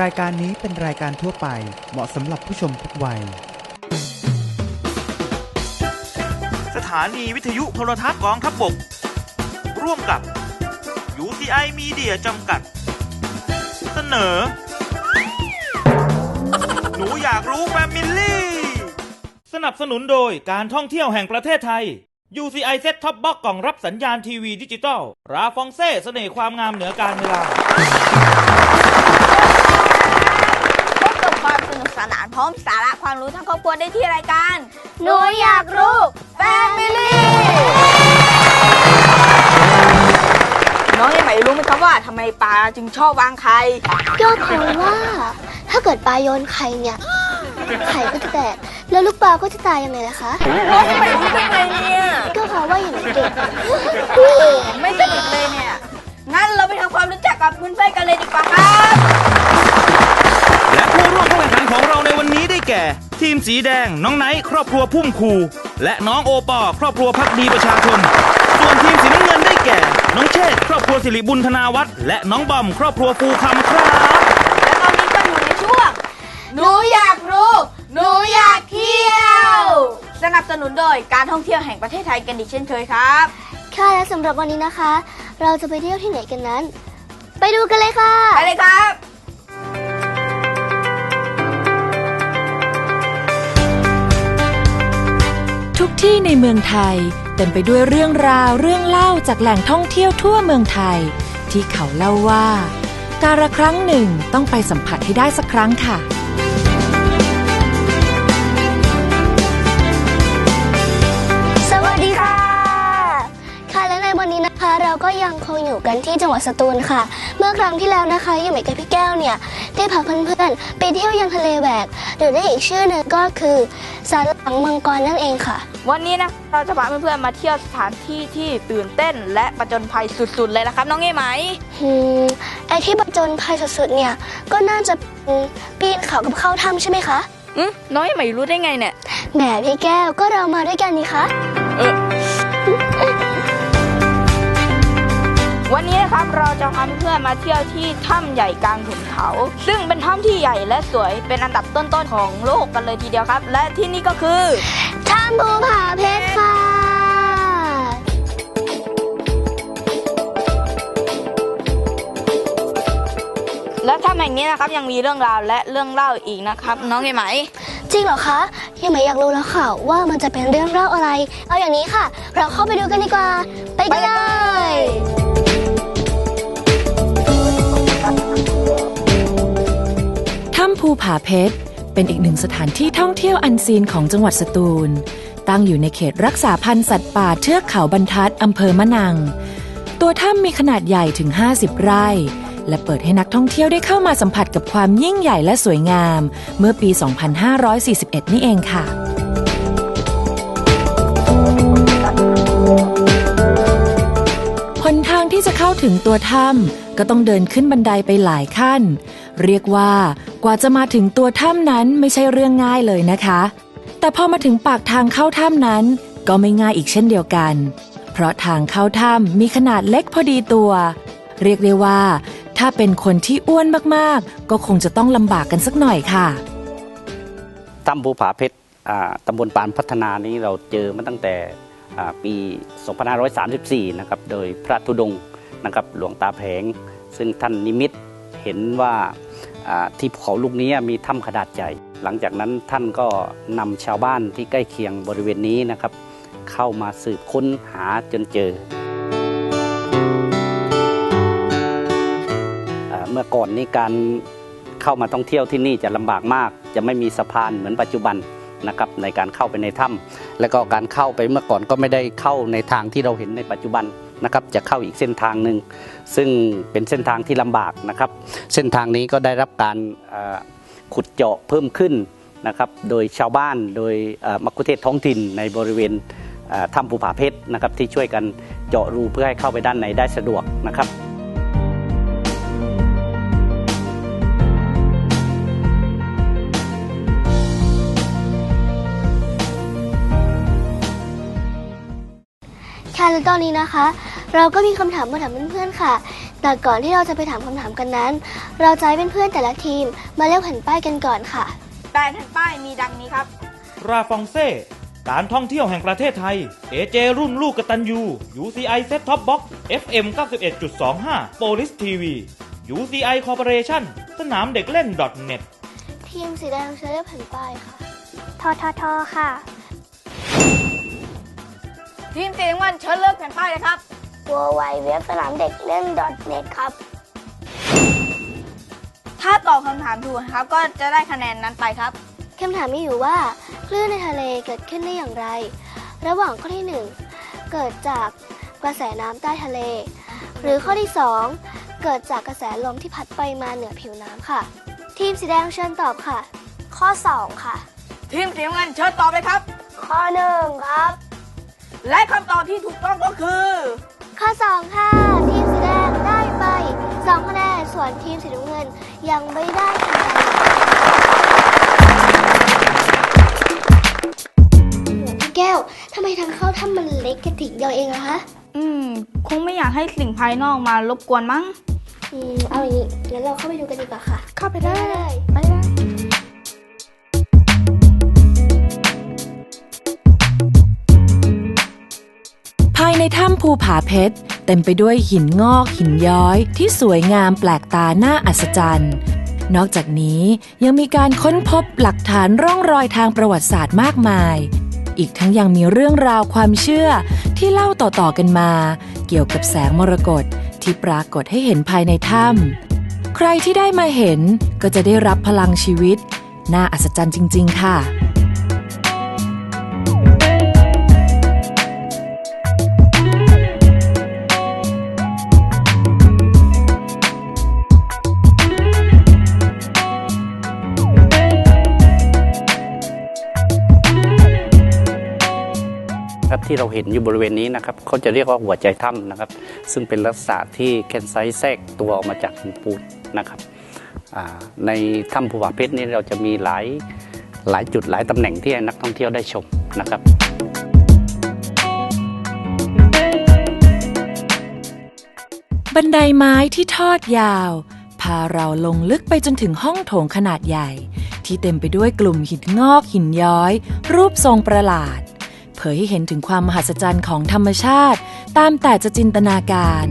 รายการนี้เป็นรายการทั่วไป เหมาะสำหรับผู้ชมทุกวัย สถานีวิทยุโทรทัศน์กองทัพบบก ร่วมกับ UCI Media จำกัด เสนอ หนูอยากรู้แฟมิลี่ สนับสนุนโดยการท่องเที่ยวแห่งประเทศไทย UCI Set Top Box กล่องรับสัญญาณทีวีดิจิตอล ราฟองเซ่เสน่ห์ความงามเหนือการเวลา สนุกสนานพร้อมสาระความรู้ทั้งครอบครัวได้ที่รายการ หนูอยากรู้แฟมิลี่น้องยังไม่รู้ไหมครับว่าทำไมปลาจึงชอบวางไข่ก็เพราะว่า ถ้าเกิดปลาโยนไข่เนี่ย ไข่ก็จะแตก แล้วลูกปลาก็จะตายยังไงล่ะคะ น้องยังไม่รู้ได้ไงเนี่ยก็เพราะว่าอย่างเด็กไม่สนิทเลยเนี่ยงั้นเราไปทำความรู้จักกับเพื่อนๆกันเลยดีกว่าครับ และผู้ร่วมเข้าแข่งขันของเราในวันนี้ได้แก่ ทีมสีแดง น้องไนท์ครอบครัวพุ่มคูและน้องโอปอครอบครัวพักดีประชาชน ส่วนทีมสีน้ำเงินได้แก่ น้องเชษฐ์ครอบครัวสิริบุญธนาวัฒน์และน้องบอม ครอบครัวฟูคำครับ และตอนนี้ก็อยู่ในช่วง หนูอยากรู้ หนูอยากเที่ยว สนับสนุนโดยการท่องเที่ยวแห่งประเทศไทยกันอีกเช่นเคยครับ ค่ะและสำหรับวันนี้นะคะ เราจะไปเที่ยวที่ไหนกันนั้น ไปดูกันเลยค่ะ ไปเลยครับ ทุกที่ในเมืองไทย เต็มไปด้วยเรื่องราวเรื่องเล่าจากแหล่งท่องเที่ยวทั่วเมืองไทย ที่เขาเล่าว่า การละครั้งหนึ่งต้องไปสัมผัสให้ได้สักครั้งค่ะ สวัสดีค่ะ ค่ะและในวันนี้นะคะเราก็ยังคงอยู่กันที่จังหวัดสตูลค่ะ เมื่อครั้งที่แล้วนะคะยังเหมกับพี่แก้วเนี่ยได้พาเพื่อนๆไปเที่ยวยังทะเลแหวกหรือได้อีกชื่อหนึ่งก็คือสารหลังมังกรนั่นเองค่ะ วันนี้นะเราจะพาเพื่อนๆมาเที่ยวสถานที่ที่ตื่นเต้นและประจนภัยสุดๆเลยนะครับ น้องเอ๋ไหมอืมไอที่ประจนภัยสุดๆเนี่ยก็น่าจะเป็นปีนเขากับเข้าถ้ำใช่ไหมคะอืมน้องเอ๋ไหมรู้ได้ไงเนี่ยแหมพี่แก้วก็เรามาด้วยกันนี่คะเออวันนี้นะครับเราจะพาเพื่อนๆมาเที่ยวที่ถ้ำใหญ่กลางหุนเขา ซึ่งเป็นถ้ำที่ใหญ่และสวยเป็นอันดับต้นๆของโลกกันเลยทีเดียวครับ และที่นี่ก็คือ ถ้ำภูผาเพชรค่ะ และถ้ำแห่งนี้นะครับยังมีเรื่องราวและเรื่องเล่าอีกนะครับ น้องเอ๋ไหม จริงเหรอคะยังไม่อยากรู้แล้วค่ะ ว่ามันจะเป็นเรื่องเล่าอะไร เอาอย่างนี้ค่ะ เราเข้าไปดูกันดีกว่า ไปกันเลย ถ้ำภูผาเพชร เป็นอีกหนึ่งสถานที่ท่องเที่ยวอันซีนของจังหวัดสตูล ตั้งอยู่ในเขตรักษาพันธุ์สัตว์ป่าเทือกเขาบรรทัดอำเภอมะนัง ตัวถ้ำมีขนาดใหญ่ถึง 50 ไร่ และเปิดให้นักท่องเที่ยวได้เข้ามาสัมผัสกับความยิ่งใหญ่และสวยงาม เมื่อปี 2541 นี่เองค่ะหนทางที่จะเข้าถึงตัวถ้ำ ก็ต้องเดินขึ้นบันไดไปหลายขั้น เรียกว่ากว่าจะมาถึงตัวถ้ำนั้นไม่ใช่เรื่องง่ายเลยนะคะ แต่พอมาถึงปากทางเข้าถ้ำนั้น ก็ไม่ง่ายอีกเช่นเดียวกัน เพราะทางเข้าถ้ำมีขนาดเล็กพอดีตัว เรียกได้ว่า ถ้าเป็นคนที่อ้วนมากๆ ก็คงจะต้องลำบากกันสักหน่อยค่ะถ้ำภูผาเพชรอ่าตำบลปานพัฒนานี้เราเจอมาตั้งแต่อ่าปี 2534 นะครับ โดยพระธุดงค์ นะครับหลวงตาแผง ซึ่งท่านนิมิตเห็นว่าที่เขาลูกนี้มีถ้ำขนาดใหญ่ หลังจากนั้นท่านก็นำชาวบ้านที่ใกล้เคียงบริเวณนี้นะครับ เข้ามาสืบค้นหาจนเจออเมื่อก่อนนี้การเข้ามาท่องเที่ยวที่นี่จะลำบากมาก จะไม่มีสะพานเหมือนปัจจุบันนะครับในการเข้าไปในถ้ำแล้วก็การเข้าไปเมื่อก่อนก็ไม่ได้เข้าในทางที่เราเห็นในปัจจุบัน นะครับจะเข้าอีกเส้นทางหนึ่งซึ่งเป็นเส้นทางที่ลำบากนะครับ เส้นทางนี้ก็ได้รับการขุดเจาะเพิ่มขึ้นนะครับโดยชาวบ้านโดยมักคุเทศท้องถิ่นในบริเวณอ่าถ้ำภูผาเพชรนะครับที่ช่วยกันเจาะรูเพื่อให้เข้าไปด้านในได้สะดวกนะครับค่ะและตอนนี้นะคะ เราก็มีคำถามมาถามเพื่อนๆค่ะ แต่ก่อนที่เราจะไปถามคำถามกันนั้น เราจะให้เพื่อนๆแต่ละทีมมาเลือกแผ่นป้ายกันก่อนค่ะแปดแผ่นป้ายมีดังนี้ครับ ราฟองเซ่การท่องเที่ยวแห่งประเทศไทย AJ รุ่นลูกกตันยู UCI Set Top Box FM 91.25 Police TV UCI Corporation สนามเด็กเล่น .net ทีมสีแดงจะเลือกแผ่นป้ายค่ะทอทอทอค่ะ ทีมสีน้ำเงินเชิญเลือกแผ่นป้ายเลยครับ w w w สนามเด็กเล่น .net ครับ ถ้าตอบคำถามถูกนะครับ ก็จะได้คะแนนนั้นไปครับ คำถามมีอยู่ว่าคลื่นในทะเลเกิดขึ้นได้อย่างไร ระหว่างข้อที่1เกิดจากกระแสน้ำใต้ทะเล หรือข้อที่2เกิดจากกระแสลมที่พัดไปมาเหนือผิวน้ำค่ะ ทีมสีแดงเชิญตอบค่ะ ข้อ2ค่ะ ทีมสีน้ำเงินเชิญตอบเลยครับ ข้อ1ครับ และคำตอบที่ถูกต้องก็คือ ข้อ2ค่ะทีมสีแดงได้ไป2คะแนนส่วนทีมสีน้ำเงินยังไม่ได้คะแนนพี่แก้วทำไมทางเข้าถ้ำมันเล็กกระติกเดียวเองอะคะอืม คงไม่อยากให้สิ่งภายนอกมารบกวนมั้ง อืม เอาอย่างนี้งั้นเราเข้าไปดูกันดีกว่าค่ะ เข้าไปได้ได้ไปได้ายในถ้ำภูผาเพชร เต็มไปด้วยหินงอกหินย้อยที่สวยงามแปลกตาน่าอัศจรรย์ นอกจากนี้ยังมีการค้นพบหลักฐานร่องรอยทางประวัติศาสตร์มากมาย อีกทั้งยังมีเรื่องราวความเชื่อที่เล่าต่อๆกันมา เกี่ยวกับแสงมรกตที่ปรากฏให้เห็นภายในถ้ำใครที่ได้มาเห็นก็จะได้รับพลังชีวิต น่าอัศจรรย์จริง ๆ ค่ะ ที่เราเห็นอยู่บริเวณนี้นะครับเขาจะเรียกว่าหัวใจถ้ำนะครับ ซึ่งเป็นลักษณะที่แคนไซต์แทรกตัวออกมาจากหินปูนนะครับในถ้ำภูผาเพชรนี่เราจะมีหลายหลายจุดหลายตำแหน่งที่ให้นักท่องเที่ยวได้ชมนะครับบันไดไม้ที่ทอดยาว พาเราลงลึกไปจนถึงห้องโถงขนาดใหญ่ ที่เต็มไปด้วยกลุ่มหินงอกหินย้อย รูปทรงประหลาด ผยให้เห็นถึงความมหัศจรรย์ของธรรมชาติ ตามแต่จะจินตนาการ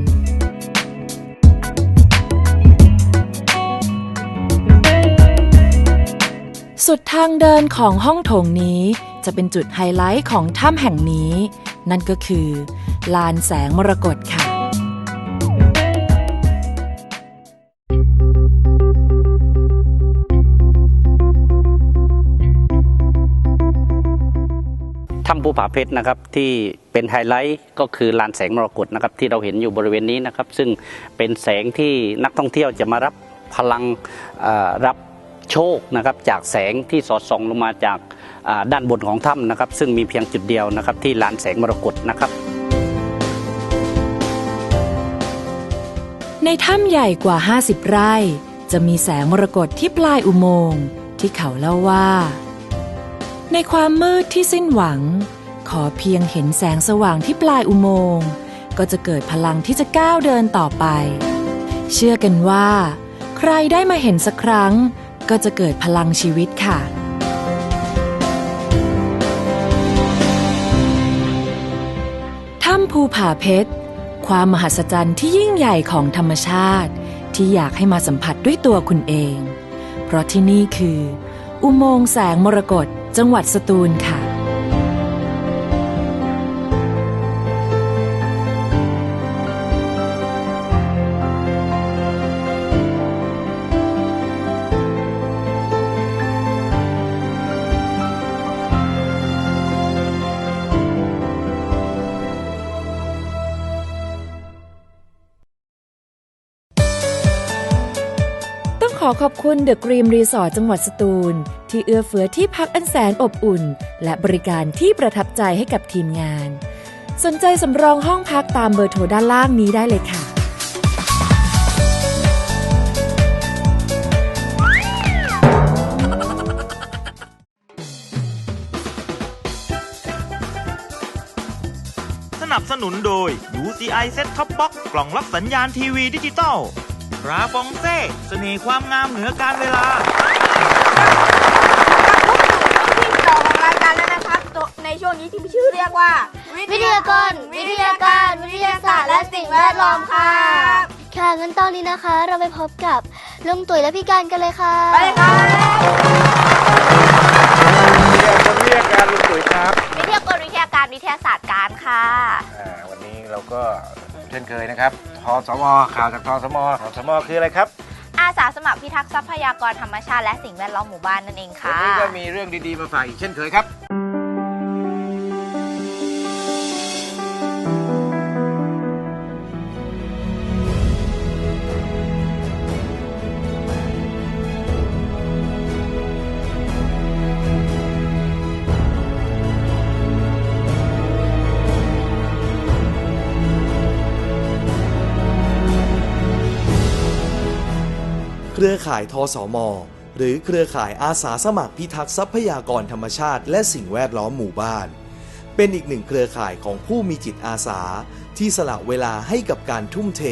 สุดทางเดินของห้องโถงนี้จะเป็นจุดไฮไลท์ของถ้ำแห่งนี้ นั่นก็คือ ลานแสงมรกตค่ะ ถ้ผาเพชรนะครับที่เป็นไฮไลท์ก็คือลานแสงมรกตนะครับที่เราเห็นอยู่บริเวณนี้นะครับ ซึ่งเป็นแสงที่นักท่องเที่ยวจะมารับพลังรับโชคนะครับจากแสงที่สอดส่องลงมาจากด้านบนของถ้ำนะครับ ซึ่งมีเพียงจุดเดียวนะครับ ที่ลานแสงมรกตนะครับ ในถ้ำใหญ่กว่า 50 ไร่ จะมีแสงมรกตที่ปลายอุโมงค์ที่เขาเล่าว่า ในความมืดที่สิ้นหวัง ขอเพียงเห็นแสงสว่างที่ปลายอุโมงค์ก็จะเกิดพลังที่จะก้าวเดินต่อไป เชื่อกันว่า ใครได้มาเห็นสักครั้ง ก็จะเกิดพลังชีวิตค่ะ ถ้ำภูผาเพชร ความมหัศจรรย์ที่ยิ่งใหญ่ของธรรมชาติ ที่อยากให้มาสัมผัสด้วยตัวคุณเอง เพราะที่นี่คือ อุโมงค์แสงมรกตจังหวัดสตูลค่ะ องขอขอบคุณเดอะกรีมรีสอร์ทจังหวัดสตูล ที่เอื้อเฟื้อที่พักอันแสนอบอุ่น และบริการที่ประทับใจให้กับทีมงาน สนใจสำรองห้องพักตามเบอร์โทรด้านล่างนี้ได้เลยค่ะ สนับสนุนโดย UCI Set Top Box กล่องรับสัญญาณทีวีดิจิตอล ราฟองเซ่เสน่ห์ความงามเหนือการเวลา ที่สองของรายการแล้วนะครับตัวในช่วงนี้ที่มีชื่อเรียกว่า วิทยากร วิทยาการ วิทยาศาสตร์และสิ่งแวดล้อมค่ะค่ะงั้นตอนนี้นะคะ เราไปพบกับลุงตุ๋ยและพี่การกันเลยค่ะ ไปเลยครับเรียกคนเรียกการลุงตุ๋ยครับวิทยากรวิทยาการวิทยาศาสตร์การค่ะ อ่าวันนี้เราก็ เช่นเคยนะครับทสมข่าวจากทสมทสมคืออะไรครับ อาสาสมัครพิทักษ์ทรัพยากรธรรมชาติและสิ่งแวดล้อมหมู่บ้านนั่นเองวันค่ะนี้ก็มีเรื่องดีๆมาฝากอีกเช่นเคยครับ รือข่ายทสม หรือเครือข่ายอาสาสมัครพิทักษ์ทรัพยากรธรรมชาติ และสิ่งแวดล้อมหมู่บ้าน เป็นอีกหนึ่งเครือข่ายของผู้มีจิตอาสา ที่สละเวลาให้กับการทุ่มเท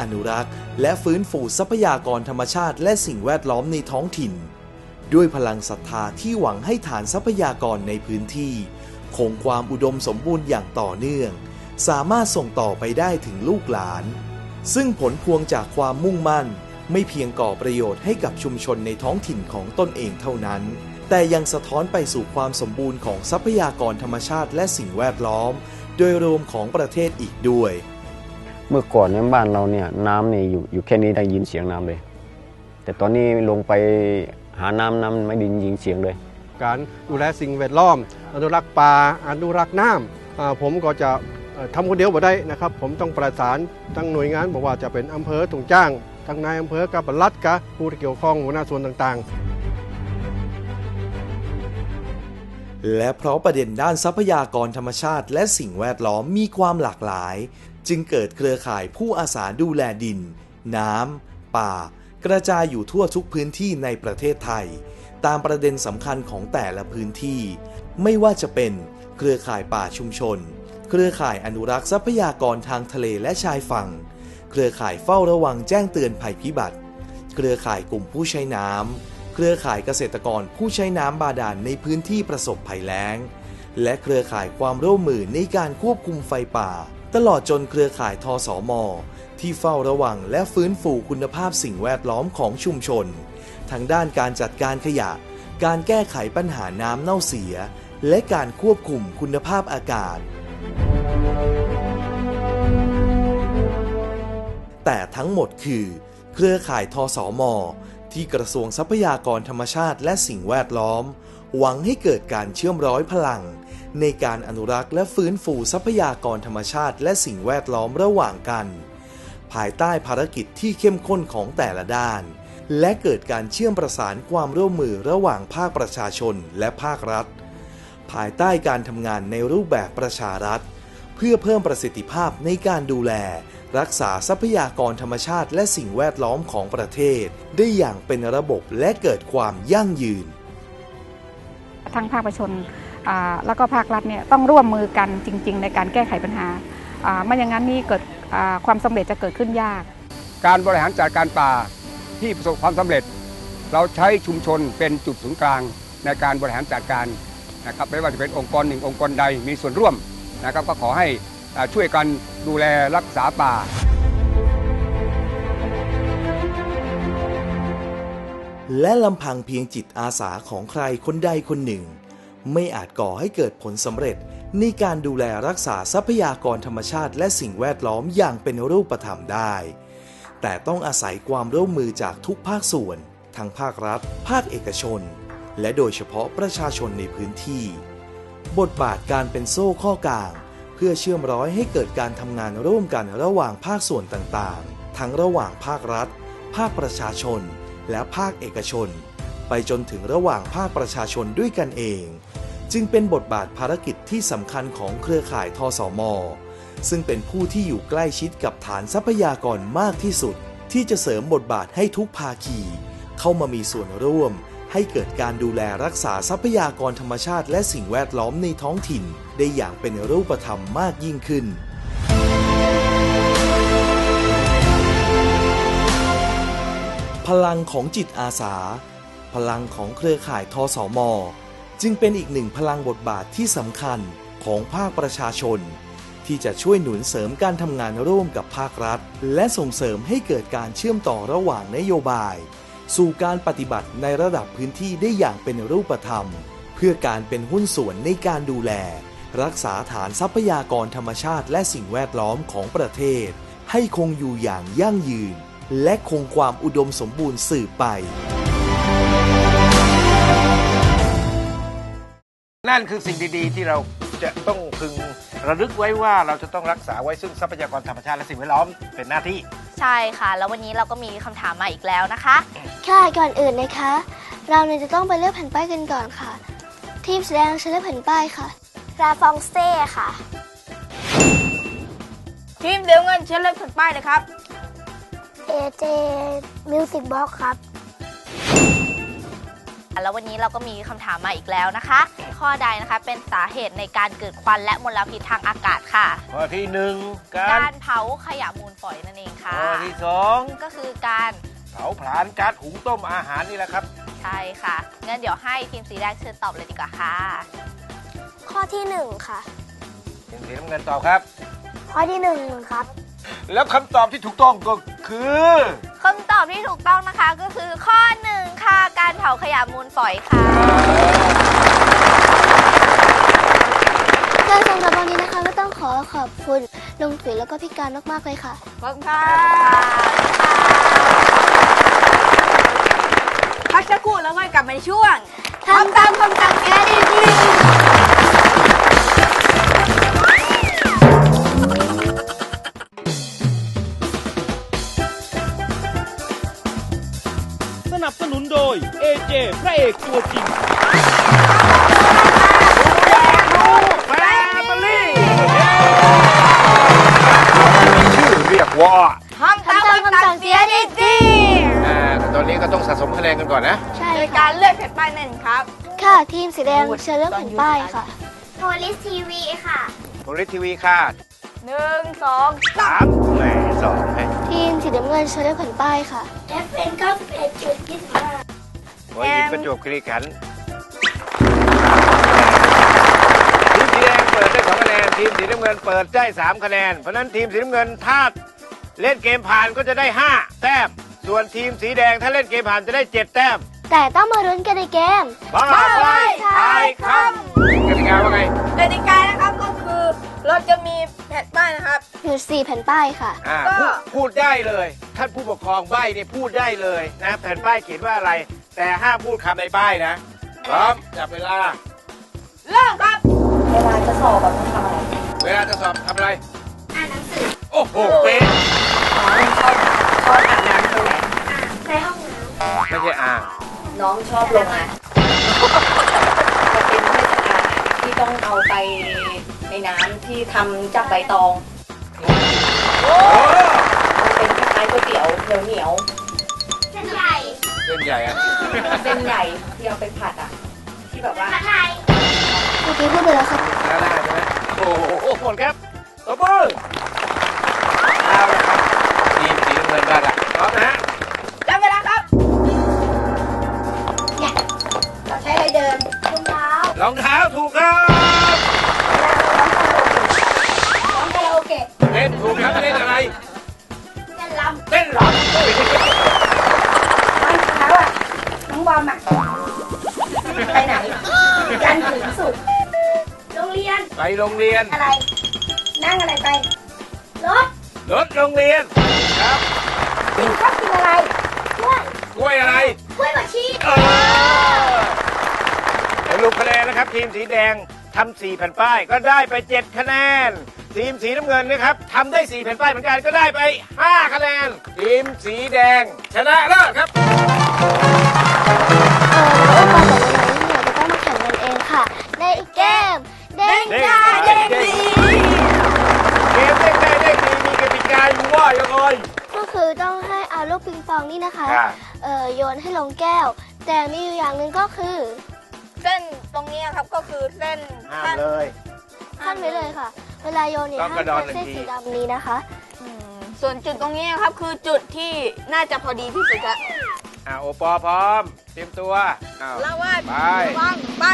อนุรักษ์ และฟื้นฟูทรัพยากรธรรมชาติ และสิ่งแวดล้อมในท้องถิ่น ด้วยพลังศรัทธาที่หวังให้ฐานทรัพยากรในพื้นที่ คงความอุดมสมบูรณ์อย่างต่อเนื่อง สามารถส่งต่อไปได้ถึงลูกหลาน ซึ่งผลพวงจากความมุ่งมั่น ไม่เพียงก่อประโยชน์ให้กับชุมชนในท้องถิ่นของตนเองเท่านั้น แต่ยังสะท้อนไปสู่ความสมบูรณ์ของทรัพยากรธรรมชาติและสิ่งแวดล้อม โดยรวมของประเทศอีกด้วย เมื่อก่อนเนี่ยบ้านเราเนี่ยน้ำนี่อยู่อยู่แค่นี้ได้ยินเสียงน้ำเลย แต่ตอนนี้ลงไปหาน้ำน้ำไม่ได้ยินเสียงเลย การดูแลสิ่งแวดล้อม อนุรักษ์ป่าอนุรักษ์น้ำอ่าผมก็จะเอ่อทำคนเดียวบ่ได้นะครับ ผมต้องประสานทั้งหน่วยงานบอกว่าจะเป็นอำเภอถุงจ้าง ทั้งนายอำเภอกับปลัดกับผู้ที่เกี่ยวข้องหัวหน้าส่วนต่างๆและเพราะประเด็นด้านทรัพยากรธรรมชาติ และสิ่งแวดล้อมมีความหลากหลาย จึงเกิดเครือข่ายผู้อาสาดูแลดิน น้ำ ป่า กระจายอยู่ทั่วทุกพื้นที่ในประเทศไทย ตามประเด็นสำคัญของแต่ละพื้นที่ ไม่ว่าจะเป็น เครือข่ายป่าชุมชน เครือข่ายอนุรักษ์ทรัพยากรทางทะเลและชายฝั่ง เครือข่ายเฝ้าระวังแจ้งเตือนภัยพิบัติ เครือข่ายกลุ่มผู้ใช้น้ำ เครือข่ายเกษตรกรผู้ใช้น้ำบาดาลในพื้นที่ประสบภัยแล้ง และเครือข่ายความร่วมมือในการควบคุมไฟป่า ตลอดจนเครือข่ายทสม ที่เฝ้าระวังและฟื้นฟูคุณภาพสิ่งแวดล้อมของชุมชนทั้งด้านการจัดการขยะ การแก้ไขปัญหาน้ำเน่าเสีย และการควบคุมคุณภาพอากาศ แต่ทั้งหมดคือ เครือข่ายทสม ที่กระทรวงทรัพยากรธรรมชาติและสิ่งแวดล้อม หวังให้เกิดการเชื่อมร้อยพลัง ในการอนุรักษ์และฟื้นฟูทรัพยากรธรรมชาติและสิ่งแวดล้อมระหว่างกัน ภายใต้ภารกิจที่เข้มข้นของแต่ละด้าน และเกิดการเชื่อมประสานความร่วมมือระหว่างภาคประชาชนและภาครัฐ ภายใต้การทำงานในรูปแบบประชารัฐ เพื่อเพิ่มประสิทธิภาพในการดูแล รักษาทรัพยากรธรรมชาติและสิ่งแวดล้อมของประเทศ ได้อย่างเป็นระบบและเกิดความยั่งยืน ทั้งภาคประชาชนอ่าแล้วก็ภาครัฐเนี่ยต้องร่วมมือกันจริง ๆ ในการแก้ไขปัญหาอ่าไม่อย่างนั้นนี่เกิดอ่าความสำเร็จจะเกิดขึ้นยาก การบริหารจัดการป่าที่ประสบความสำเร็จ เราใช้ชุมชนเป็นจุดศูนย์กลางในการบริหารจัดการนะครับไม่ว่าจะเป็นองค์กรหนึ่งองค์กรใดมีส่วนร่วม นะครับก็ขอให้ช่วยกันดูแลรักษาป่า และลำพังเพียงจิตอาสาของใครคนใดคนหนึ่ง ไม่อาจก่อให้เกิดผลสำเร็จในการดูแลรักษาทรัพยากรธรรมชาติ และสิ่งแวดล้อมอย่างเป็นรูปธรรมได้ แต่ต้องอาศัยความร่วมมือจากทุกภาคส่วน ทั้งภาครัฐ ภาคเอกชน และโดยเฉพาะประชาชนในพื้นที่ บทบาทการเป็นโซ่ข้อกลาง เพื่อเชื่อมร้อยให้เกิดการทำงานร่วมกันระหว่างภาคส่วนต่างๆ ทั้งระหว่างภาครัฐ ภาคประชาชน และภาคเอกชน ไปจนถึงระหว่างภาคประชาชนด้วยกันเอง จึงเป็นบทบาทภารกิจที่สำคัญของเครือข่ายทสม ซึ่งเป็นผู้ที่อยู่ใกล้ชิดกับฐานทรัพยากรมากที่สุด ที่จะเสริมบทบาทให้ทุกภาคี เข้ามามีส่วนร่วม ให้เกิดการดูแลรักษาทรัพยากรธรรมชาติและสิ่งแวดล้อมในท้องถิ่น ได้อย่างเป็นรูปธรรมมากยิ่งขึ้นพลังของจิตอาสา พลังของเครือข่ายทสม จึงเป็นอีกหนึ่งพลังบทบาทที่สำคัญของภาคประชาชน ที่จะช่วยหนุนเสริมการทำงานร่วมกับภาครัฐ และส่งเสริมให้เกิดการเชื่อมต่อระหว่างนโยบาย สู่การปฏิบัติในระดับพื้นที่ได้อย่างเป็นรูปธรรม เพื่อการเป็นหุ้นส่วนในการดูแล รักษาฐานทรัพยากรธรรมชาติและสิ่งแวดล้อมของประเทศ ให้คงอยู่อย่างยั่งยืน และคงความอุดมสมบูรณ์สืบไป นั่นคือสิ่งดีๆ ที่เราจะต้องพึงระลึกไว้ว่าเราจะต้องรักษาไว้ซึ่งทรัพยากรธรรมชาติและสิ่งแวดล้อมเป็นหน้าที่ ใช่ค่ะ แล้ววันนี้เราก็มีคำถามมาอีกแล้วนะคะ ค่ะก่อนอื่นนะคะ เราเนี่ยจะต้องไปเลือกแผ่นป้ายกันก่อนค่ะ ทีมแสดงจะเลือกแผ่นป้ายค่ะ ราฟองสเต้ค่ะ ทีมเดียวเงินเชิญเลือกแผ่นป้ายนะครับ AJ Music Box ครับ แล้ววันนี้เราก็มีคำถามมาอีกแล้วนะคะ ข้อใดนะคะเป็นสาเหตุในการเกิดควันและมลพิษทางอากาศค่ะ ข้อที่หนึ่งการการเผาขยะมูลฝอยนั่นเองค่ะ ข้อที่สองก็คือการเผาผลาญก๊าซหุงต้มอาหารนี่แหละครับ ใช่ค่ะงั้นเดี๋ยวให้ทีมสีแดงเชิญตอบเลยดีกว่าค่ะ ข้อที่1ค่ะทีมสีน้ำเงินตอบครับ ข้อที่1ครับ แล้วคำตอบที่ถูกต้องก็คือคำตอบที่ถูกต้องนะคะก็คือข้อหนึ่งค่ะ การเผาขยะมูลฝอยค่ะ การสำหรับวันนี้นะคะก็ต้องขอขอบคุณลุงถุยแล้วก็พี่การมากๆเลยค่ะ ขอบคุณค่ะพักสักครู่แล้วค่อยกลับมาในช่วง ทำตามคำสั่งแอดดิส AJ พระเอกตัวจริงแฟมิลี่ชื่อเรียกว่าทำตามคำสั่งเสียดีดีอ่าแต่ตอนนี้ก็ต้องสะสมคะแนนกันก่อนนะ ใช่ในค่ะการเลือกแผ่นป้ายนั่นครับ ค่ะทีมสีแดงเชิญเลือกแผ่นป้ายค่ะ โพลิสทีวีค่ะ โพลิสทีวีค่ะหนึ่งสองสามแหม่สองให้ทีมสีน้ำเงินเชิญเลือกแผ่นป้ายค่ะ หัวหินประจวบคีรีขันธ์ทีมสีแดงเปิดได้สองคะแนนทีมสีน้ำเงินเปิดได้สามคะแนน เพราะฉะนั้นทีมสีน้ำเงินถ้าเล่นเกมผ่านก็จะได้ห้าแต้ม ส่วนทีมสีแดงถ้าเล่นเกมผ่านจะได้เจ็ดแต้มแต่ต้องมารุ้นกันในเกม บ้าไปทายคำกติกาว่าไง กติกานะครับก็คือ เราจะมีแผ่นป้ายนะครับ อยู่สี่แผ่นป้ายค่ะ อ่าก็ พูดพูดได้เลยท่านผู้ปกครองใบ้เนี่ยพูดได้เลยนะแผ่นป้ายเขียนว่าอะไร แต่ห้ามพูดคำในป้ายนะพร้อมจับเวลา เริ่มครับ เวลาจะสอบทำอะไร อ่านหนังสือโอ้โหเป๊ะในห้องน้ไม่ใช่อ่างน้องชอบลงอะมันเป็นเทศกาลที่ต้องเอาไป ในน้ำที่ทำจากใบตองเป็นคล้ายๆก๋วยเตี๋ยวเหนียวเหนียวำเส้นใหญ่เส้นใหญ่อะๆเส้นใหญ่ที่เอาไปผัดอะ ที่แบบว่าเมื่อกี้พูดไปแล้วค่ะแล้วได้ใช่ไหมโอ้โหหมดครับตบมือ น อะไร นั่งอะไรไป รถรถโรงเรียนครับกินชอบกินอะไรกล้วยกล้วยอะไรกล้วยบวชชีเออสรุปคะแนนนะครับ ทีมสีแดงทำสี่แผ่นป้ายก็ได้ไป7คะแนน ทีมสีน้ำเงินนะครับทำได้4แผ่นป้ายเหมือนกันก็ได้ไป5คะแนน ทีมสีแดง ชนะเลิศครับ เออแล้วอุปกรณ์ของวันนี้เนี่ยจะต้องมาแข่งกันเองค่ะ ในเกมเด้งเด้งได้ได้เด้ง ว่ายังไง ก็คือต้องให้เอาลูกปิงปองนี่นะคะครับเอ่อโยนให้ลงแก้ว แต่มีอยู่อย่างหนึ่งก็คือเส้นตรงนี้ครับก็คือเส้นห้ามเลย ขั้นไว้เลยค่ะ เวลาโยนเนี่ยต้องห้ากมระดอนเกินเส้นหนึ่งที สีดำนี้นะคะ อืมส่วนจุดตรงนี้ครับคือจุดที่น่าจะพอดีที่สุดละอ่าโอปอพร้อม เตรียมตัวอ้าว แล้วว่าไประวังไป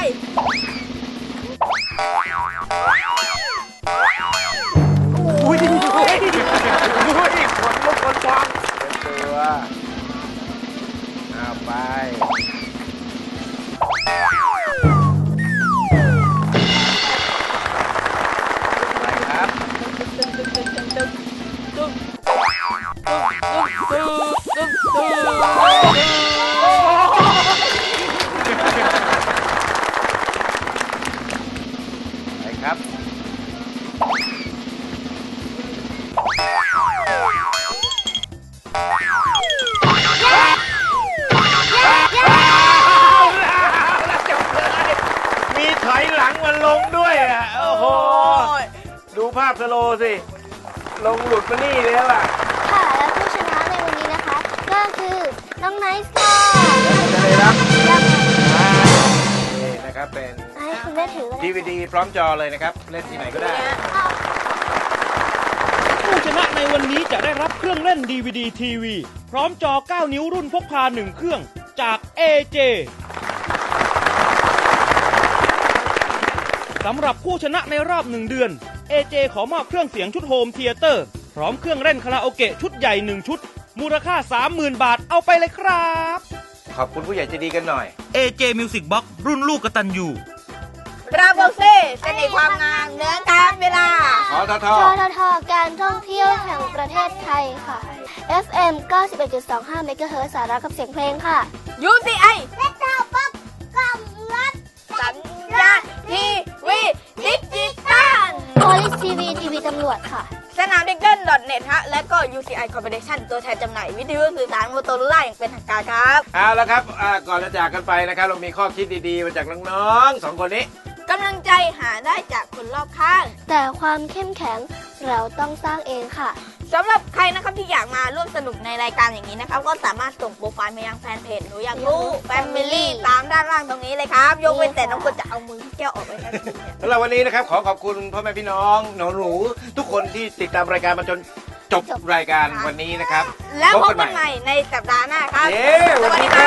ภาพสโลว์สิ ลงหลุดมานี่แล้วอะค่ะและผู้ชนะในวันนี้นะคะ ก็คือน้องไนซ์ค่ะจะได้รับยังไงนี่นะครับเป็นให้คุณแม่ถือเลยดีวดีพร้อมจอเลยนะครับ เล่นที่ไหนก็ได้ ผู้ชนะในวันนี้จะได้รับเครื่องเล่น DVD ทีวี พร้อมจอ 9 นิ้วรุ่นพกพา 1 เครื่องจาก AJ สำหรับผู้ชนะในรอบ1เดือน AJ ขอมอบเครื่องเสียงชุดโฮมเธียเตอร์ พร้อมเครื่องเล่นคาราโอเกะชุดใหญ่ 1 ชุด มูลค่า 30,000 บาทเอาไปเลยครับ ขอบคุณผู้ใหญ่ใจดีกันหน่อย AJ Music Box รุ่นลูกกตันยูราโบเซ่เสน่ห์ความงามเหนื้อการเวลาทอทอททอททการท่องเที่ยวแห่งประเทศไทยค่ะ FM 91.25เมกะเฮิรตซ์สาระกับเสียงเพลงค่ะ UCI ล Police TV ทีวีตำรวจค่ะ สนามเด็กเล่น .net ฮะ และก็ UCI Corporation ตัวแทนจำหน่าย วิทยุสื่อสารโมโตโรล่าอย่างเป็นทางการครับ เอาละครับอ่าก่อนจะจากกันไปนะครับ เรามีข้อคิดดีๆ มาจากน้องๆสองคนนี้ กำลังใจหาได้จากคนรอบข้าง แต่ความเข้มแข็งเราต้องสร้างเองค่ะ สำหรับใครนะครับที่อยากมาร่วมสนุกในรายการอย่างนี้นะครับก็สามารถส่งโปรไฟล์มายังแฟนเพจหนูอยากรู้แฟมิลี่ตามด้านล่างตรงนี้เลยครับ ยกเว้นแต่น้องคนจะเอามือพี่แก้วออกไปนะสำหรับวันนี้นะครับขอขอบคุณพ่อแม่พี่น้องหนูหนูๆทุกคนที่ติดตามรายการมาจนจบรายการวันนี้นะครับ แล้วพบกักันใหม่ในสัปดาห์หน้าครับเย้สวัสดีค